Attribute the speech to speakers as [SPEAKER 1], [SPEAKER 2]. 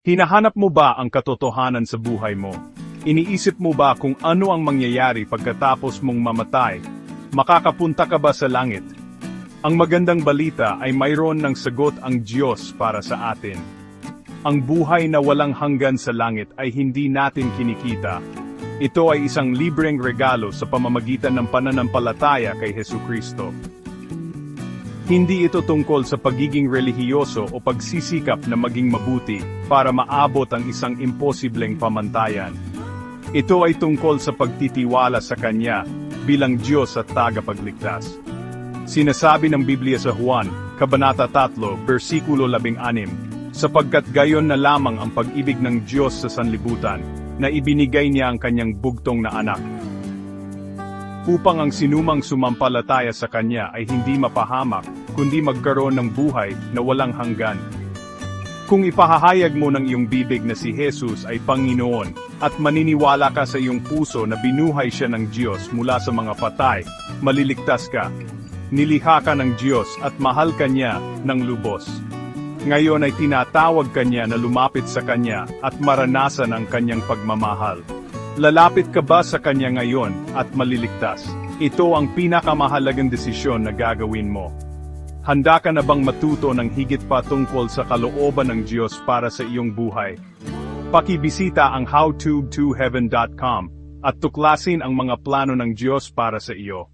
[SPEAKER 1] Hinahanap mo ba ang katotohanan sa buhay mo? Iniisip mo ba kung ano ang mangyayari pagkatapos mong mamatay? Makakapunta ka ba sa langit? Ang magandang balita ay mayroon ng sagot ang Diyos para sa atin. Ang buhay na walang hanggan sa langit ay hindi natin kinikita. Ito ay isang libreng regalo sa pamamagitan ng pananampalataya kay Hesu Kristo. Hindi ito tungkol sa pagiging relihiyoso o pagsisikap na maging mabuti para maabot ang isang imposibleng pamantayan. Ito ay tungkol sa pagtitiwala sa Kanya bilang Diyos at tagapagligtas. Sinasabi ng Biblia sa Juan, Kabanata 3, versikulo 16, sapagkat gayon na lamang ang pag-ibig ng Diyos sa sanlibutan, na ibinigay niya ang kanyang bugtong na anak, upang ang sinumang sumampalataya sa Kanya ay hindi mapahamak, kundi magkaroon ng buhay na walang hanggan. Kung ipahahayag mo ng iyong bibig na si Jesus ay Panginoon, at maniniwala ka sa iyong puso na binuhay siya ng Diyos mula sa mga patay, maliligtas ka. Nilikha ka ng Diyos at mahal ka niya ng lubos. Ngayon ay tinatawag ka niya na lumapit sa Kanya at maranasan ang Kanyang pagmamahal. Lalapit ka ba sa Kanya ngayon at maliligtas? Ito ang pinakamahalagang desisyon na gagawin mo. Handa ka na bang matuto ng higit pa tungkol sa kalooban ng Diyos para sa iyong buhay? Pakibisita ang howto2heaven.com at tuklasin ang mga plano ng Diyos para sa iyo.